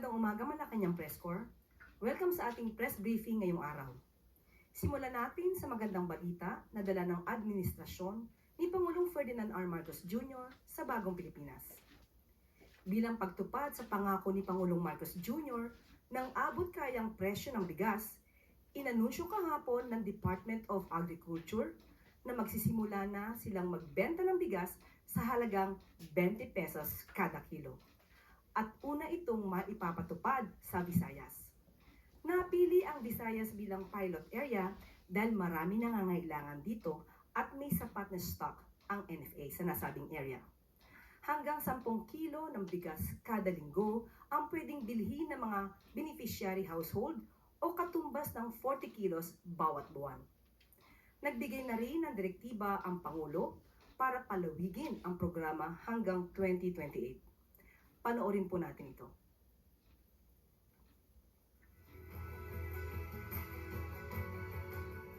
Magandang umaga Malacanang Press Corps. Welcome sa ating press briefing ngayong araw. Simulan natin sa magandang balita na dala ng administrasyon ni Pangulong Ferdinand R. Marcos Jr. sa bagong Pilipinas. Bilang pagtupad sa pangako ni Pangulong Marcos Jr. ng abot kayang presyo ng bigas, inanunsyo kahapon ng Department of Agriculture na magsisimula na silang magbenta ng bigas sa halagang 20 pesos kada kilo at una itong maipapatupad sa Visayas. Napili ang Visayas bilang pilot area dahil marami nangangailangan dito at may sapat na stock ang NFA sa nasabing area. Hanggang 10 kilo ng bigas kada linggo ang pwedeng bilhin ng mga beneficiary household o katumbas ng 40 kilos bawat buwan. Nagbigay na rin ng direktiba ang Pangulo para palawigin ang programa hanggang 2028. Panoorin po natin ito.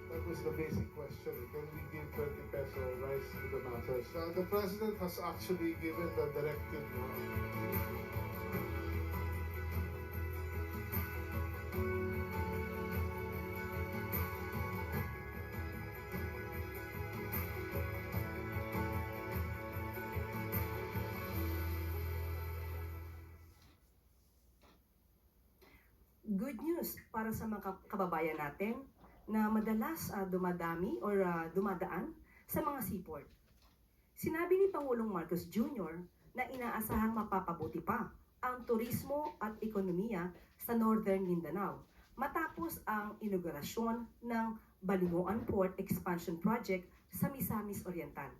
That was the basic question. Can we give 20 peso rice to the masses? Uh, the president has actually given the directive. No? Para sa mga ka- kababayan natin na madalas ah, dumadami or ah, dumadaan sa mga seaport. Sinabi ni Pangulong Marcos Jr. na inaasahang mapapabuti pa ang turismo at ekonomiya sa Northern Mindanao matapos ang inaugurasyon ng Balingoan Port Expansion Project sa Misamis Oriental.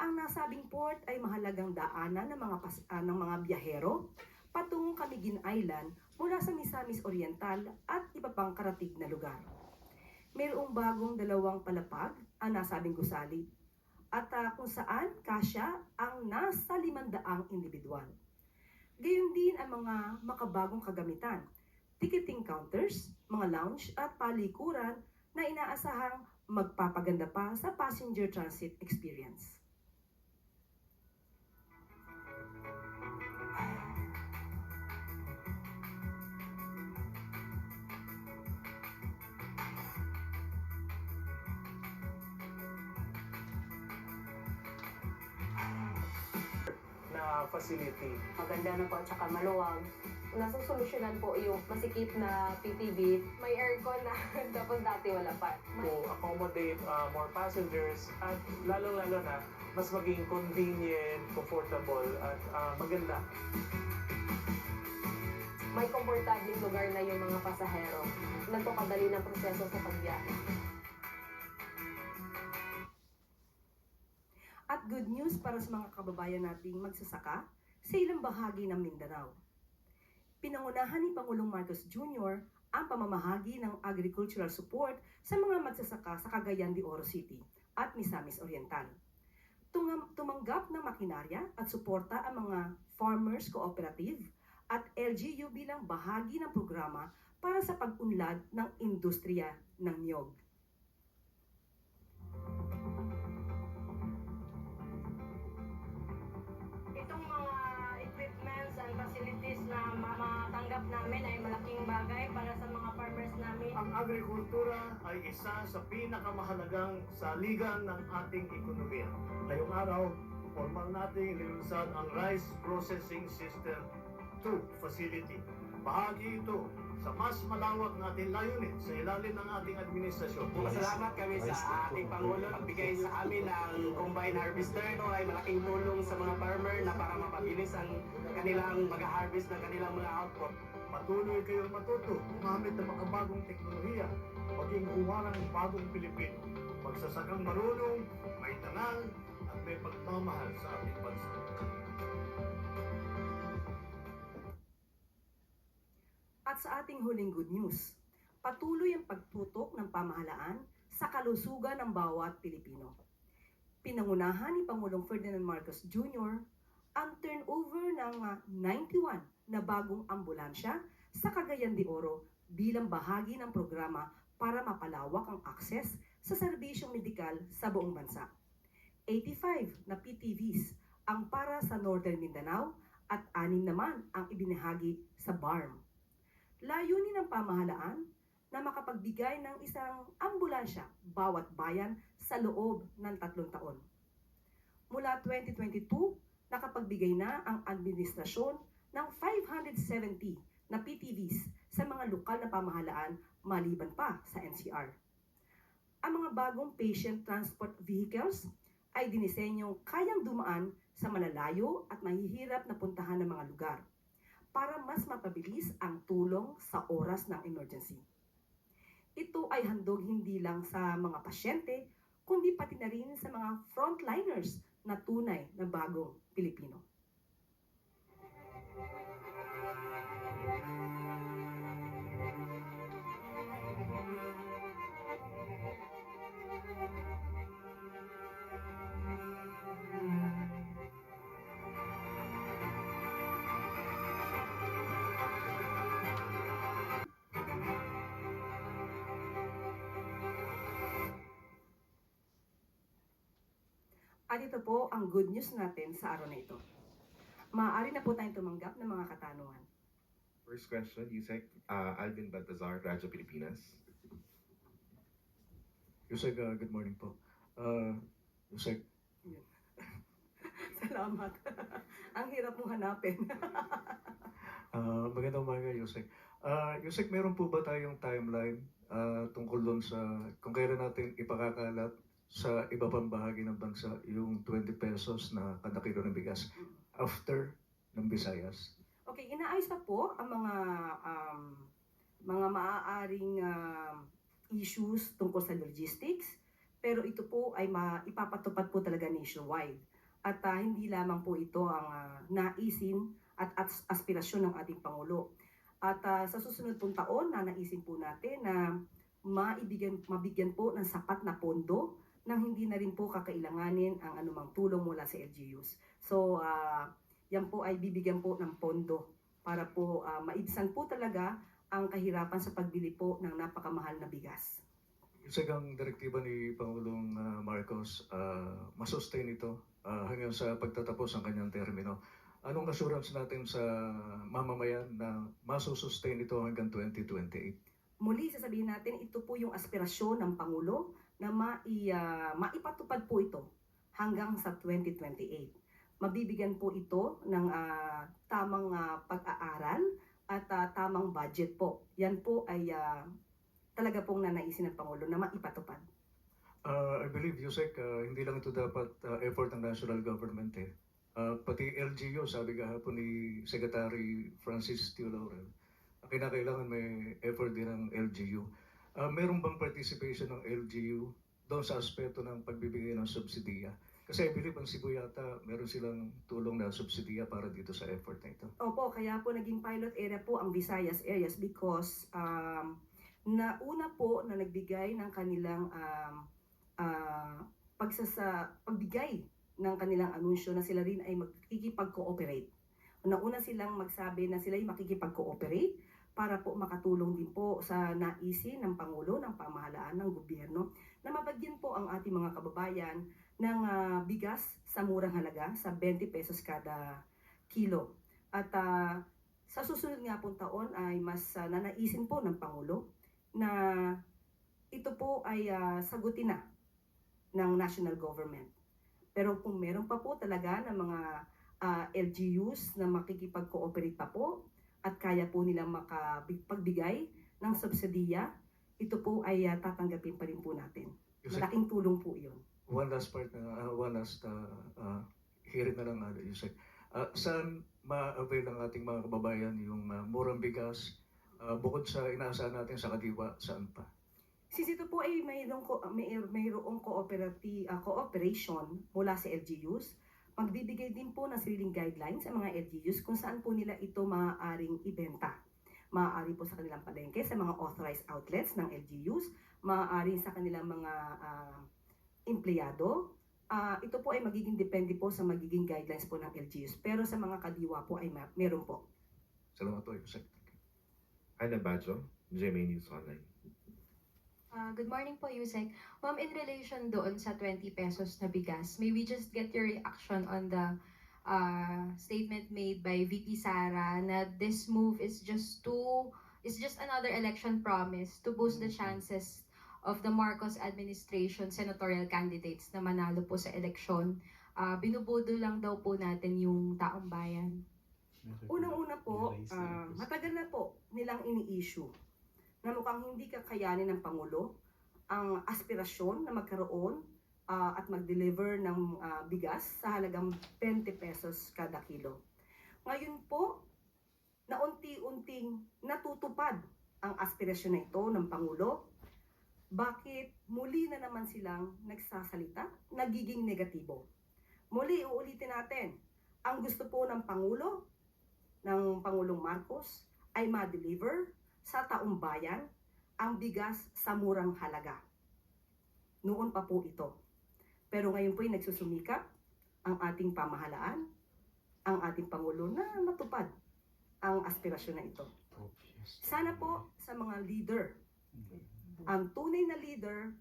Ang nasabing port ay mahalagang daanan ng mga pas- ah, ng mga biyahero patungong Camiguin Island mula sa Misamis Oriental at iba pang karatig na lugar. Mayroong bagong dalawang palapag ang nasabing gusali at ah, kung saan kasya ang nasa limandaang individual. Gayon din ang mga makabagong kagamitan, ticketing counters, mga lounge at palikuran na inaasahang magpapaganda pa sa passenger transit experience. Facility. maganda na po at saka maluwag. Nasusolusyonan po yung masikip na PPB. May aircon na, tapos dati wala pa. to accommodate uh, more passengers at lalong-lalo na mas maging convenient, comfortable at uh, maganda. May komportabling lugar na yung mga pasahero. Nagpapadali ng proseso sa pagbiyahe. News para sa mga kababayan nating magsasaka sa ilang bahagi ng Mindanao. Pinangunahan ni Pangulong Marcos Jr. ang pamamahagi ng agricultural support sa mga magsasaka sa Cagayan de Oro City at Misamis Oriental. Tumanggap ng makinarya at suporta ang mga Farmers Cooperative at LGU bilang bahagi ng programa para sa pag-unlad ng industriya ng niyog. Ang agrikultura ay isa sa pinakamahalagang saligan ng ating ekonomiya. Ngayong araw, formal nating nilunsad ang Rice Processing System 2 Facility. Bahagi ito sa mas malawak natin layunin sa ilalim ng ating administrasyon. Masalamat kami sa ating Pangulo pagbigay sa amin ng combine harvester. Ito ay malaking tulong sa mga farmer na para mapabilis ang kanilang mag-harvest ng kanilang mga output. Patuloy kayong matuto, gumamit ng makabagong teknolohiya, maging gumawa ng bagong Pilipino. Magsasakang marunong, may tanang, at may pagmamahal sa ating bansa. At sa ating huling good news, patuloy ang pagtutok ng pamahalaan sa kalusugan ng bawat Pilipino. Pinangunahan ni Pangulong Ferdinand Marcos Jr. ang turnover ng ah, 91 na bagong ambulansya sa Cagayan de Oro bilang bahagi ng programa para mapalawak ang akses sa serbisyong medikal sa buong bansa. 85 na PTVs ang para sa Northern Mindanao at anim naman ang ibinahagi sa BARM. Layunin ng pamahalaan na makapagbigay ng isang ambulansya bawat bayan sa loob ng tatlong taon. Mula 2022, nakapagbigay na ang administrasyon ng 570 na PTVs sa mga lokal na pamahalaan maliban pa sa NCR. Ang mga bagong patient transport vehicles ay dinisenyong kayang dumaan sa malalayo at mahihirap na puntahan ng mga lugar para mas mapabilis ang tulong sa oras ng emergency. Ito ay handog hindi lang sa mga pasyente, kundi pati na rin sa mga frontliners na tunay na bagong Pilipino. At ito po ang good news natin sa araw na ito. Maaari na po tayong tumanggap ng mga katanungan. First question, Yusek, uh, Alvin Baltazar, Radyo Pilipinas. Yusek, uh, good morning po. Uh, Yusek, Salamat. ang hirap mong hanapin. uh, magandang umaga, Yusek. Uh, Yusek, meron po ba tayong timeline uh, tungkol doon sa kung kailan natin ipakakalat sa iba pang bahagi ng bansa yung 20 pesos na kada kilo ng bigas after ng Visayas? Okay, inaayos pa po ang mga um, mga maaaring um, issues tungkol sa logistics, pero ito po ay maipapatupad po talaga nationwide. At ah, hindi lamang po ito ang ah, naisin at, at aspirasyon ng ating Pangulo. At ah, sa susunod pong taon, nanaisin po natin na maibigyan, mabigyan po ng sapat na pondo nang hindi na rin po kakailanganin ang anumang tulong mula sa LGUs. So, ah, yan po ay bibigyan po ng pondo para po ah, maibsan po talaga ang kahirapan sa pagbili po ng napakamahal na bigas. Yusek, ang direktiba ni Pangulong uh, Marcos, uh, masustain ito uh, hanggang sa pagtatapos ng kanyang termino. Anong assurance natin sa mamamayan na masusustain ito hanggang 2028? Muli sasabihin natin, ito po yung aspirasyon ng Pangulo na mai, ah, maipatupad po ito hanggang sa 2028. Mabibigyan po ito ng ah, tamang ah, pag-aaral at ah, tamang budget po. Yan po ay ah, talaga pong nanaisin ng Pangulo na maipatupad. Uh, I believe, Yusek, uh, hindi lang ito dapat uh, effort ng national government eh. Uh, pati LGU, sabi kahapon ni Secretary Francis Tio Laurel, uh, kinakailangan may effort din ng LGU. Uh, meron bang participation ng LGU doon sa aspeto ng pagbibigay ng subsidiya? Kasi I believe ang Cebu yata, meron silang tulong na subsidiya para dito sa effort na ito. Opo, kaya po naging pilot area po ang Visayas areas because um, nauna po na nagbigay ng kanilang um, ah, pagsasa, pagbigay ng kanilang anunsyo na sila rin ay makikipag-cooperate. Nauna silang magsabi na sila ay makikipag-cooperate para po makatulong din po sa naisin ng Pangulo, ng pamahalaan, ng gobyerno na mabagyan po ang ating mga kababayan ng ah, bigas sa murang halaga sa 20 pesos kada kilo. At ah, sa susunod nga pong taon ay mas ah, nanaisin po ng Pangulo na ito po ay ah, sagutin na ng national government. Pero kung meron pa po talaga ng mga ah, LGUs na makikipag-cooperate pa po at kaya po nilang makapagbigay ng subsidiya, ito po ay ah, tatanggapin pa rin po natin. Malaking tulong po iyon. one last part na, uh, one last uh, uh, hirit na lang, uh, Yusek. Uh, saan ma-avail ng ating mga kababayan yung uh, murang bigas uh, bukod sa inaasahan natin sa kadiwa, saan pa? Since ito po ay mayroong, may, mayroong cooperati, ah, cooperation mula sa LGUs, magbibigay din po ng sariling guidelines sa mga LGUs kung saan po nila ito maaaring ibenta. Maaari po sa kanilang palengke, sa mga authorized outlets ng LGUs, maaari sa kanilang mga ah, empleyado. Ah, ito po ay magiging depende po sa magiging guidelines po ng LGUs. Pero sa mga kadiwa po ay meron po. Salamat po, Yusek. Ana Badjo, GMA News Online. Ah, good morning po, Yusek. Ma'am, in relation doon sa 20 pesos na bigas, may we just get your reaction on the uh, statement made by VP Sara na this move is just to is just another election promise to boost the chances of the Marcos administration senatorial candidates na manalo po sa eleksyon. Uh, binubudo lang daw po natin yung taong bayan. Unang-una po, ah, matagal na po nilang ini-issue na mukhang hindi kakayanin ng Pangulo ang aspirasyon na magkaroon ah, at mag-deliver ng ah, bigas sa halagang 20 pesos kada kilo. Ngayon po, na unti-unting natutupad ang aspirasyon na ito ng Pangulo, bakit muli na naman silang nagsasalita, nagiging negatibo? Muli, uulitin natin, ang gusto po ng Pangulo, ng Pangulong Marcos, ay ma-deliver sa taong bayan ang bigas sa murang halaga. Noon pa po ito. Pero ngayon po ay nagsusumikap ang ating pamahalaan, ang ating Pangulo na matupad ang aspirasyon na ito. Sana po sa mga leader, ang tunay na leader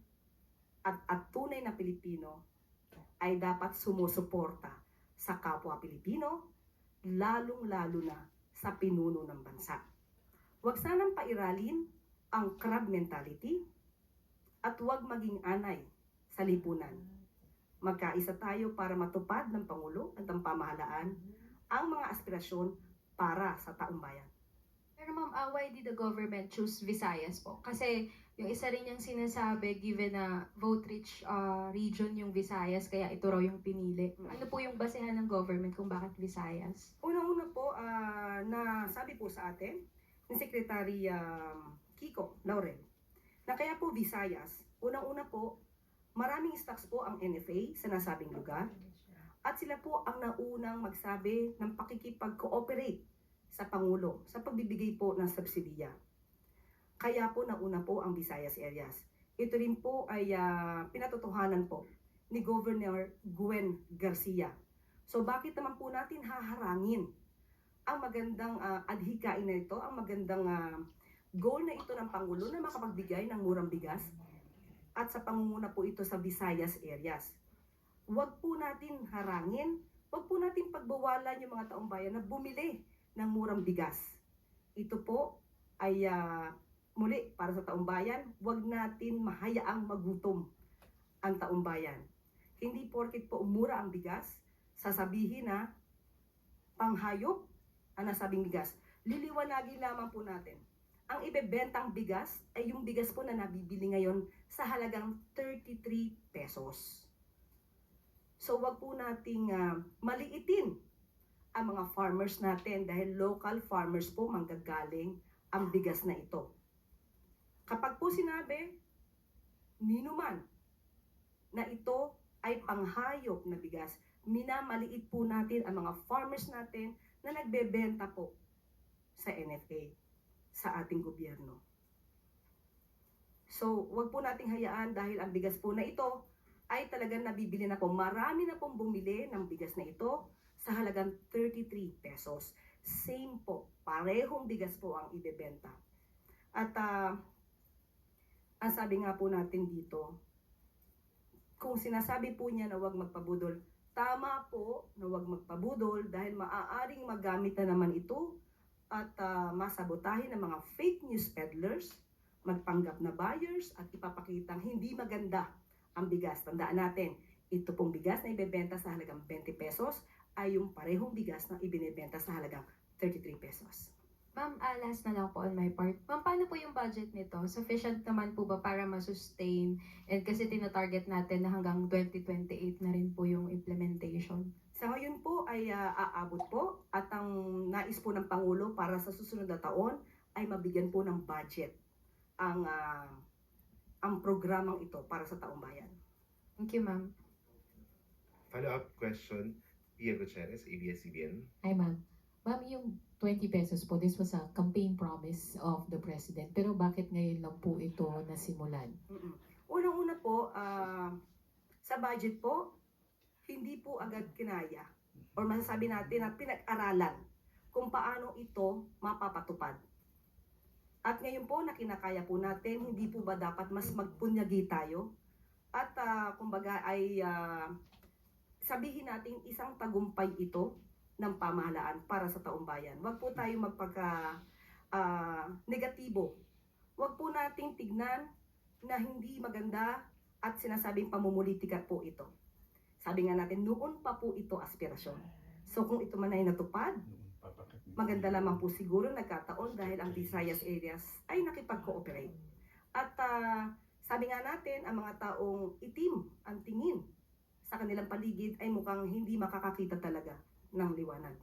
at, at tunay na Pilipino ay dapat sumusuporta sa kapwa Pilipino, lalong-lalo na sa pinuno ng bansa. Huwag sanang pairalin ang crab mentality at huwag maging anay sa lipunan. Magkaisa tayo para matupad ng Pangulo at ng pamahalaan ang mga aspirasyon para sa taong bayan. Pero ma'am, uh, why did the government choose Visayas po? Kasi yung isa rin yung sinasabi, given na vote-rich uh, region yung Visayas, kaya ito raw yung pinili. Ano po yung basehan ng government kung bakit Visayas? Unang-una po, ah, na sabi po sa atin ni Secretary um, Kiko Laurel na kaya po Visayas, unang-una po, maraming stocks po ang NFA sa nasabing lugar at sila po ang naunang magsabi ng pakikipag-cooperate sa Pangulo sa pagbibigay po ng subsidiya. Kaya po nauna po ang Visayas areas. Ito rin po ay ah, pinatotohanan po ni Governor Gwen Garcia. So bakit naman po natin haharangin ang magandang ah, adhikain na ito, ang magandang ah, goal na ito ng Pangulo na makapagbigay ng murang bigas at sa pangunguna po ito sa Visayas areas. Huwag po natin harangin, huwag po natin pagbawalan yung mga taong bayan na bumili ng murang bigas. Ito po ay ah, muli para sa taong bayan, huwag natin mahayaang magutom ang taong bayan. Hindi porkit po mura ang bigas, sasabihin na panghayop ang nasabing bigas. Liliwanagin lamang po natin. Ang ibebentang bigas ay yung bigas po na nabibili ngayon sa halagang 33 pesos. So wag po nating ah, maliitin ang mga farmers natin dahil local farmers po manggagaling ang bigas na ito. Kapag po sinabi, ninuman, na ito ay panghayop na bigas, minamaliit po natin ang mga farmers natin na nagbebenta po sa NFA, sa ating gobyerno. So, wag po nating hayaan dahil ang bigas po na ito ay talagang nabibili na po. Marami na pong bumili ng bigas na ito sa halagang 33 pesos. Same po, parehong bigas po ang ibebenta. At ah, ang sabi nga po natin dito, kung sinasabi po niya na huwag magpabudol, tama po na huwag magpabudol dahil maaaring magamit na naman ito at ah, masabotahin ng mga fake news peddlers, magpanggap na buyers at ipapakitang hindi maganda ang bigas. Tandaan natin, ito pong bigas na ibebenta sa halagang 20 pesos ay yung parehong bigas na ibinebenta sa halagang 33 pesos. Ma'am, ah, last na lang po on my part. Ma'am, paano po yung budget nito? Sufficient naman po ba para ma-sustain? And kasi tina-target natin na hanggang 2028 na rin po yung implementation. Sa ngayon po ay ah, aabot po at ang nais po ng Pangulo para sa susunod na taon ay mabigyan po ng budget ang ah, ang programang ito para sa taong bayan. Thank you, ma'am. Follow-up question, Pia Gutierrez, ABS-CBN. Hi, ma'am. Ma'am, yung 20 pesos po, this was a campaign promise of the president. Pero bakit ngayon lang po ito nasimulan? Mm-mm. Unang-una po, ah, sa budget po, hindi po agad kinaya or masasabi natin na pinag-aralan kung paano ito mapapatupad. At ngayon po, na kinakaya po natin, hindi po ba dapat mas magpunyagi tayo? At ah, kumbaga ay ah, sabihin natin isang tagumpay ito ng pamahalaan para sa taong bayan. Huwag po tayo magpagka ah, negatibo. Huwag po nating tignan na hindi maganda at sinasabing pamumulitika po ito. Sabi nga natin, noon pa po ito aspirasyon. So kung ito man ay natupad, maganda lamang po siguro nagkataon dahil ang Visayas areas ay nakipag-cooperate. At ah, sabi nga natin, ang mga taong itim ang tingin sa kanilang paligid ay mukhang hindi makakakita talaga ng liwanag.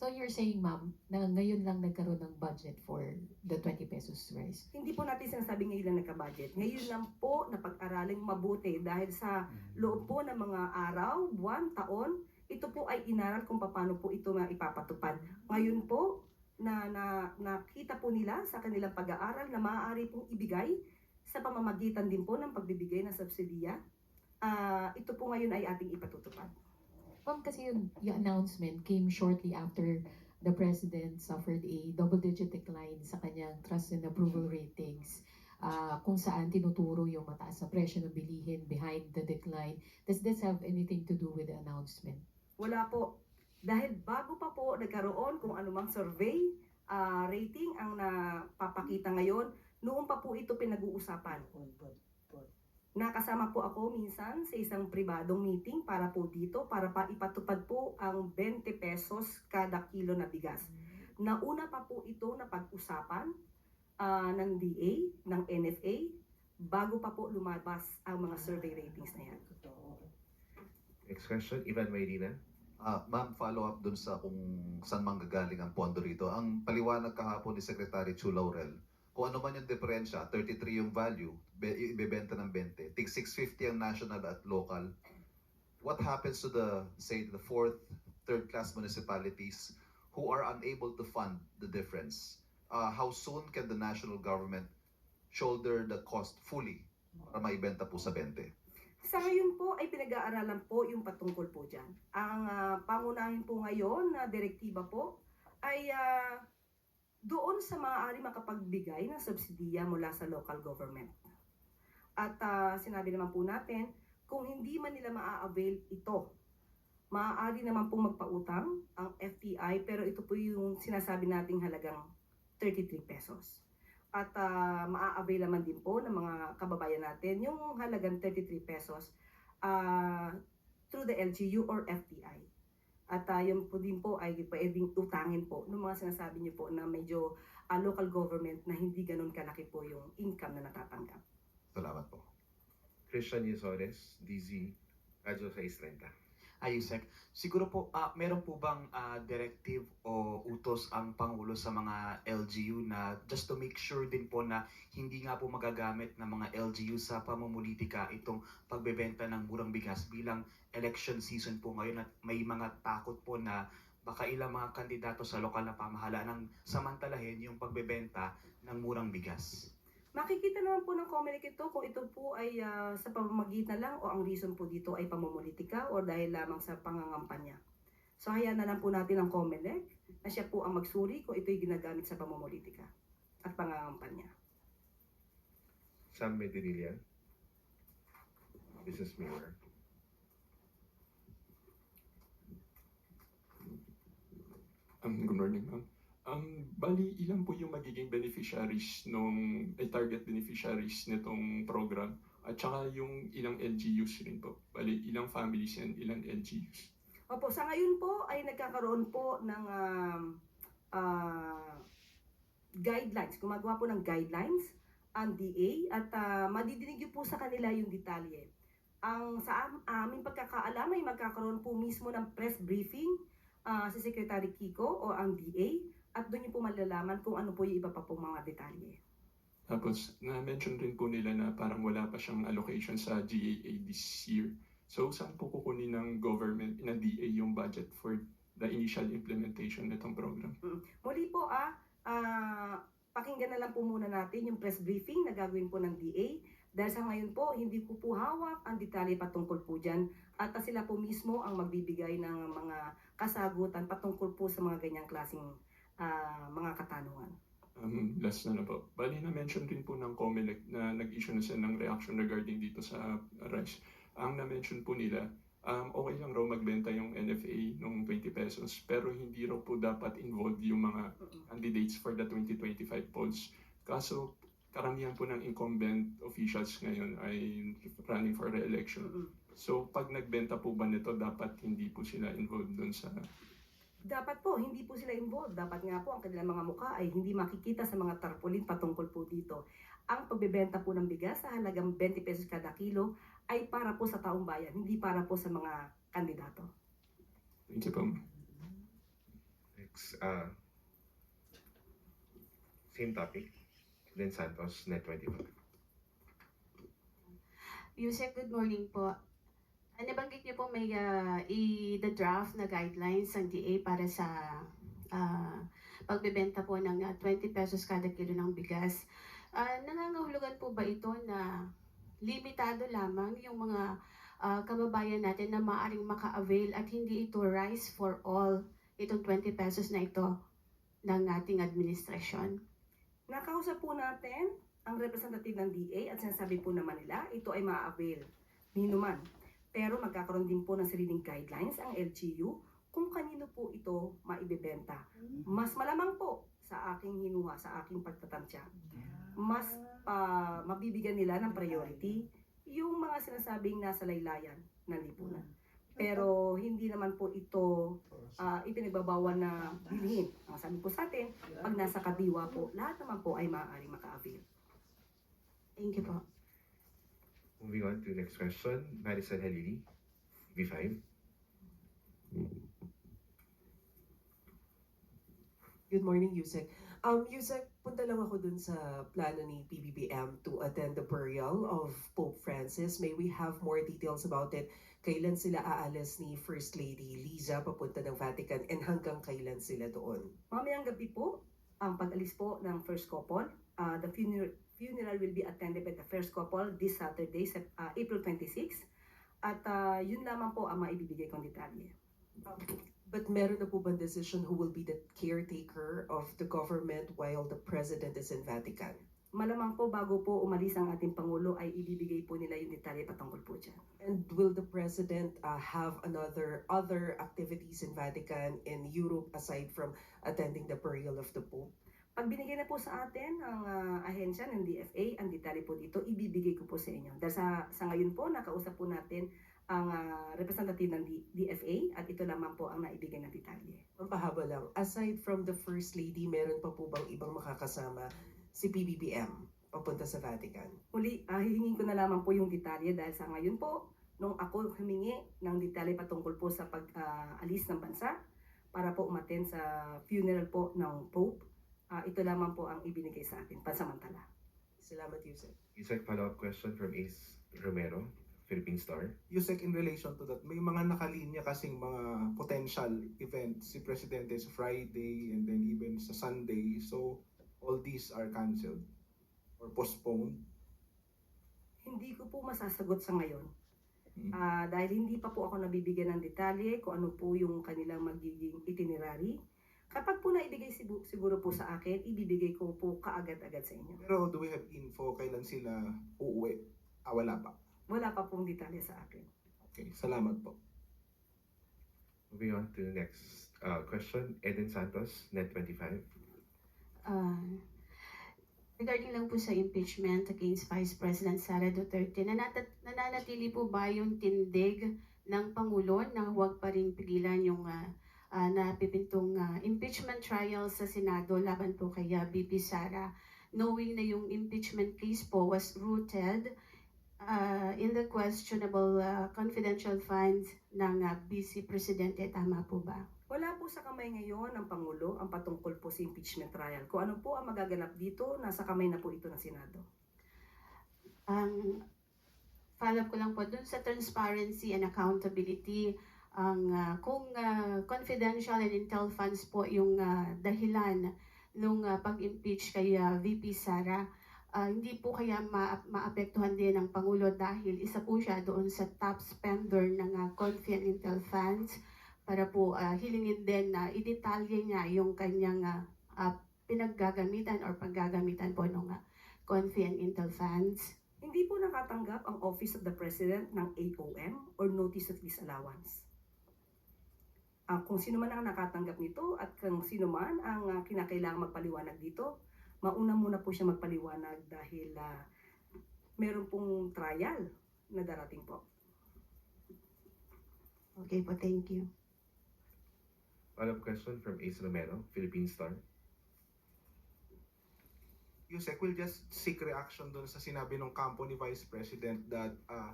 So you're saying, ma'am, na ngayon lang nagkaroon ng budget for the 20 pesos rice? Hindi po natin sinasabi ngayon lang nagka-budget. Ngayon lang po na pag-araling mabuti dahil sa loob po ng mga araw, buwan, taon, ito po ay inaral kung paano po ito na ipapatupad. Ngayon po, na, na nakita po nila sa kanilang pag-aaral na maaari pong ibigay sa pamamagitan din po ng pagbibigay ng subsidiya. Ah, ito po ngayon ay ating ipatutupad. Ma'am, kasi yung, yung announcement came shortly after the President suffered a double-digit decline sa kanyang trust and approval ratings ah, kung saan tinuturo yung mataas na presyo ng bilihin behind the decline. Does this have anything to do with the announcement? Wala po. Dahil bago pa po nagkaroon kung anumang survey, ah, rating ang napapakita ngayon, noon pa po ito pinag-uusapan. Nakasama po ako minsan sa isang pribadong meeting para po dito, para pa ipatupad po ang 20 pesos kada kilo na bigas. Nauna pa po ito na pag-usapan ah, ng DA, ng NFA, bago pa po lumabas ang mga survey ratings na yan. Next question, Ivan Mayrina. Ah, ma'am, follow up dun sa kung saan manggagaling ang pondo rito. Ang paliwanag kahapon ni Secretary Chu Laurel, kung ano man yung diferensya, 33 yung value, be- ibebenta ng 20. Tig 650 ang national at local. What happens to the, say, the fourth, third class municipalities who are unable to fund the difference? Uh, how soon can the national government shoulder the cost fully para maibenta po sa 20? Sa ngayon po ay pinag-aaralan po yung patungkol po dyan. Ang ah, pangunahin po ngayon na direktiba po ay ah, doon sa maaari makapagbigay ng subsidiya mula sa local government. At ah, sinabi naman po natin, kung hindi man nila maa-avail ito, maaari naman po magpautang ang FTI pero ito po yung sinasabi nating halagang 33 pesos. At ah, maa-avail naman din po ng mga kababayan natin yung halagang 33 pesos ah, through the LGU or FTI. At uh, yun po din po ay pwedeng utangin po ng mga sinasabi niyo po na medyo ah, local government na hindi ganun kalaki po yung income na natatanggap. Salamat po. Christian Yusores, DZ, Radyo 630. Ayusek, siguro po, ah, meron po bang ah, directive o utos ang Pangulo sa mga LGU na just to make sure din po na hindi nga po magagamit ng mga LGU sa pamumulitika itong pagbebenta ng murang bigas bilang election season po ngayon at may mga takot po na baka ilang mga kandidato sa lokal na pamahalaan ang samantalahin yung pagbebenta ng murang bigas. Makikita naman po ng COMELEC ito kung ito po ay ah, sa pamamagitan lang o ang reason po dito ay pamumulitika o dahil lamang sa pangangampanya. So hayaan na lang po natin ang COMELEC na siya po ang magsuri kung ito'y ginagamit sa pamumulitika at pangangampanya. Sam Medinilla, Business Mirror. Um, good morning, ma'am. Um, bali, ilan po yung magiging beneficiaries nung, ay target beneficiaries nitong program? At saka yung ilang LGUs rin po. Bali, ilang families and ilang LGUs? Opo, sa ngayon po ay nagkakaroon po ng um, ah, guidelines. Gumagawa po ng guidelines ang DA at ah, madidinig po sa kanila yung detalye. Ang sa am- aming pagkakaalam ay magkakaroon po mismo ng press briefing ah, si Secretary Kiko o ang DA at doon niyo po malalaman kung ano po yung iba pa po mga detalye. Tapos, na-mention rin po nila na parang wala pa siyang allocation sa GAA this year. So, saan po kukunin ng government, ng DA yung budget for the initial implementation nitong program? Muli po ah, ah, pakinggan na lang po muna natin yung press briefing na gagawin po ng DA. Dahil sa ngayon po, hindi ko po hawak ang detalye patungkol po dyan. At sila po mismo ang magbibigay ng mga kasagutan patungkol po sa mga ganyang klaseng ah, mga katanungan. Um, last na na po. Bali na-mention din po ng COMELEC na nag-issue na sila ng reaction regarding dito sa rice. Ang na-mention po nila, um, okay lang raw magbenta yung NFA nung 20 pesos pero hindi raw po dapat involved yung mga candidates for the 2025 polls. Kaso karamihan po ng incumbent officials ngayon ay running for re-election. So pag nagbenta po ba nito dapat hindi po sila involved dun sa Dapat po, hindi po sila involved. Dapat nga po, ang kanilang mga mukha ay hindi makikita sa mga tarpaulin patungkol po dito. Ang pagbebenta po ng bigas sa halagang 20 pesos kada kilo ay para po sa taong bayan, hindi para po sa mga kandidato. Thank you po. Next, uh, same topic. Then Santos, Net 25. Yusek, good morning po. Ah, nabanggit niyo po may ah, i-the draft na guidelines ng DA para sa ah, pagbebenta po ng ah, 20 pesos kada kilo ng bigas. Ah, nangangahulugan po ba ito na limitado lamang yung mga ah, kababayan natin na maaring maka-avail at hindi ito rice for all itong 20 pesos na ito ng ating administrasyon? Nakausap po natin ang representative ng DA at sinasabi po naman nila ito ay maa-avail. Nino man. Pero magkakaroon din po ng sariling guidelines ang LGU kung kanino po ito maibebenta. Mas malamang po sa aking hinuha, sa aking pagtatansya. Mas pa mabibigyan nila ng priority yung mga sinasabing nasa laylayan ng lipunan. Pero hindi naman po ito ah, ipinagbabawal na bilhin. Ang sabi po sa atin, pag nasa kadiwa po, lahat naman po ay maaaring maka-avail. Thank you po. Moving on to next question, Madison Halili, V5. Good morning, Yusek. Um, Yusek, punta lang ako dun sa plano ni PBBM to attend the burial of Pope Francis. May we have more details about it? Kailan sila aalis ni First Lady Liza papunta ng Vatican and hanggang kailan sila doon? Mamayang gabi po, ang pag-alis po ng first couple. Uh, the funeral, funeral will be attended by the first couple this Saturday, uh, April 26. At uh, yun lamang po ang maibibigay kong detalye. But meron na po ba decision who will be the caretaker of the government while the President is in Vatican? Malamang po bago po umalis ang ating Pangulo ay ibibigay po nila yung detalye patungkol po dyan. And will the President uh, have another other activities in Vatican in Europe aside from attending the burial of the Pope? Pag binigay na po sa atin ang ah, ahensya ng DFA, ang detalye po dito, ibibigay ko po sa inyo. Dahil sa, sa ngayon po, nakausap po natin ang ah, representative ng DFA at ito lamang po ang naibigay na detalye. Mapahaba lang. Aside from the First Lady, meron pa po bang ibang makakasama si PBBM papunta sa Vatican? Muli, ah, hihingin ko na lamang po yung detalye dahil sa ngayon po, nung ako humingi ng detalye patungkol po sa pag-alis ng bansa para po umaten sa funeral po ng Pope, ah, ito lamang po ang ibinigay sa atin pansamantala. Salamat, Yusek. Isaac, follow-up question from Ace Romero, Philippine Star. Yusek, in relation to that, may mga nakalinya kasing mga potential events si Presidente sa Friday and then even sa Sunday. So, all these are cancelled or postponed? Hindi ko po masasagot sa ngayon. Hmm. Uh, dahil hindi pa po ako nabibigyan ng detalye kung ano po yung kanilang magiging itinerary. Kapag po naibigay siguro po sa akin, ibibigay ko po kaagad-agad sa inyo. Pero do we have info kailan sila uuwi? Ah, wala pa? Wala pa pong detalye sa akin. Okay, salamat po. Moving on to the next uh, question. Eden Santos, Net25 uh, regarding lang po sa impeachment against Vice President Sara Duterte, nanat- nananatili po ba yung tindig ng Pangulo na huwag pa rin pigilan yung uh, uh, napipintong uh, impeachment trial sa Senado laban po kay uh, BP Sara knowing na yung impeachment case po was rooted uh, in the questionable uh, confidential funds ng uh, BC Presidente. Tama po ba? Wala po sa kamay ngayon ng Pangulo ang patungkol po sa impeachment trial. Kung ano po ang magaganap dito, nasa kamay na po ito ng Senado. ang follow ko lang po dun sa transparency and accountability ang ah, kung ah, confidential and intel funds po yung ah, dahilan nung ah, pag-impeach kay ah, VP Sara ah, hindi po kaya ma- maapektuhan din ng Pangulo dahil isa po siya doon sa top spender ng uh, Confi Intel funds para po ah, hilingin din na idetalye niya yung kanyang ah, ah, pinaggagamitan or paggagamitan po ng uh, Confi and Intel funds. Hindi po nakatanggap ang Office of the President ng AOM or Notice of Disallowance. Ah, kung sino man ang nakatanggap nito at kung sino man ang ah, kinakailangan magpaliwanag dito, mauna muna po siya magpaliwanag dahil ah, meron pong trial na darating po. Okay po, thank you. Follow-up question from Ace Romero, Philippine Star. Yusek will just seek reaction doon sa sinabi ng kampo ni Vice President that uh,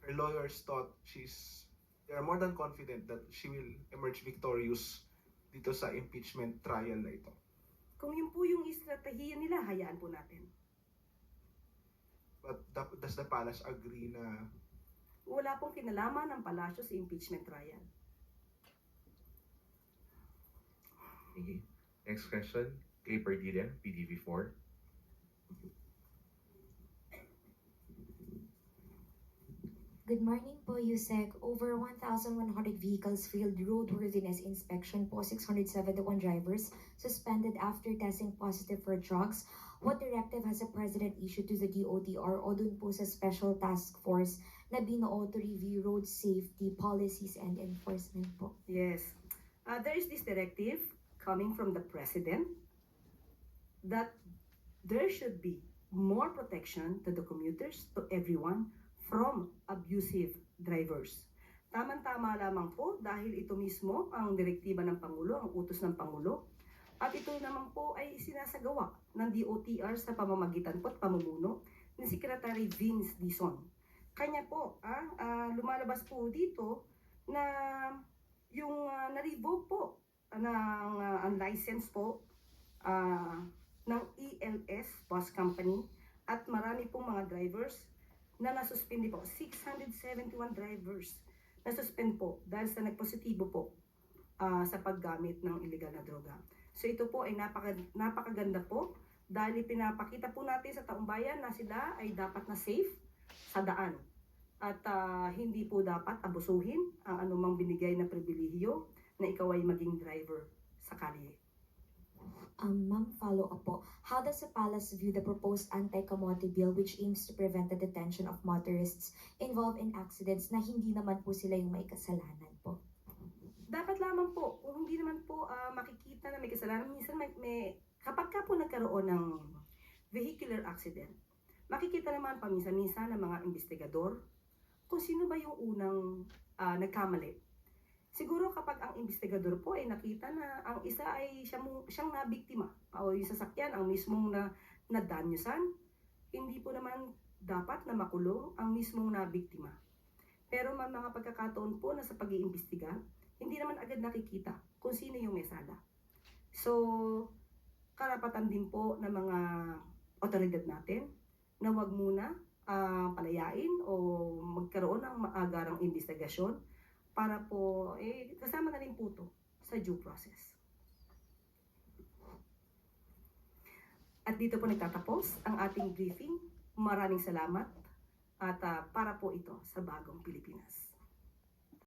her lawyers thought she's they are more than confident that she will emerge victorious dito sa impeachment trial na ito. Kung yun po yung estratehiya nila, hayaan po natin. But the- does the palace agree na Wala pong kinalaman ng palasyo sa impeachment trial. Thank you. Next question, Kay Perdilla, PTV4. Good morning po, Yusek. Over 1,100 vehicles failed roadworthiness inspection po, 671 drivers suspended after testing positive for drugs. What directive has the President issued to the DOTR o dun po sa Special Task Force na binuo to review road safety policies and enforcement po? Yes. Uh, there is this directive coming from the president that there should be more protection to the commuters, to everyone, from abusive drivers. Tamang-tama lamang po dahil ito mismo ang direktiba ng Pangulo, ang utos ng Pangulo. At ito naman po ay sinasagawa ng DOTR sa pamamagitan po at pamumuno ni Secretary Vince Dizon. Kanya po, ah, ah, lumalabas po dito na yung uh, na-revoke po ng uh, ang license po ah, ng ELS Bus Company at marami pong mga drivers na nasuspindi po. 671 drivers na suspend po dahil sa nagpositibo po ah, sa paggamit ng illegal na droga. So ito po ay napaka, napakaganda po dahil pinapakita po natin sa taong bayan na sila ay dapat na safe sa daan at ah, hindi po dapat abusuhin ang anumang binigay na pribilehiyo na ikaw ay maging driver sa kalye. Um, ma'am, follow up po. How does the palace view the proposed anti-kamote bill which aims to prevent the detention of motorists involved in accidents na hindi naman po sila yung may kasalanan po? Dapat lamang po, kung hindi naman po ah, makikita na may kasalanan, minsan may, may kapag ka po nagkaroon ng vehicular accident, makikita naman paminsan-minsan ng mga investigador kung sino ba yung unang ah, nagkamali. Siguro kapag ang investigador po ay nakita na ang isa ay siya mo, siyang nabiktima o yung sasakyan ang mismong na nadanyusan, hindi po naman dapat na makulong ang mismong nabiktima. Pero may mga pagkakataon po na sa pag-iimbestiga, hindi naman agad nakikita kung sino yung may sala. So, karapatan din po ng mga otoridad natin na wag muna ah, palayain o magkaroon ng maagarang investigasyon para po, eh, kasama na rin po to sa due process. At dito po nagtatapos ang ating briefing. Maraming salamat at ah, para po ito sa bagong Pilipinas.